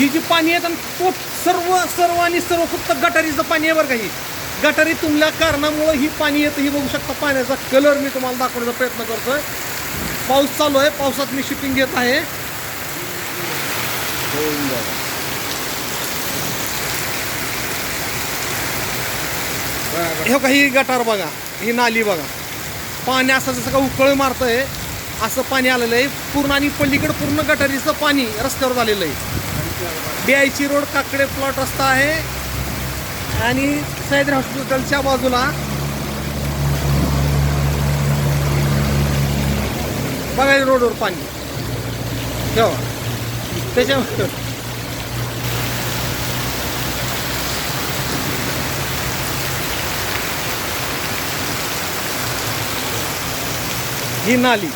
ही जी पाणी आहे तो सर्व सर्व आणि सर्व फक्त गटारीचं पाणी आहे बरं का ही. गटारी तुमल्या कारणामुळं ही पाणी येतं ही बघू शकता पाण्याचा कलर मी तुम्हाला दाखवण्याचा प्रयत्न करतोय. पाऊस चालू आहे पावसात मी शिपिंग घेत आहे. हे बघा ही गटार बघा ही नाली बघा. पाणी असं जसं का उकळ मारतंय असं पाणी आलेलं आहे. पूर्ण आणि पलीकडे पूर्ण गटारीचं पाणी रस्त्यावर झालेलं आहे. बिआयची रोड काकडे प्लॉट रस्ता आहे. आणि सह्याद्री हॉस्पिटलच्या बाजूला. बघा रोडवर पाणी. ठेवा. त्याच्या ही नाली.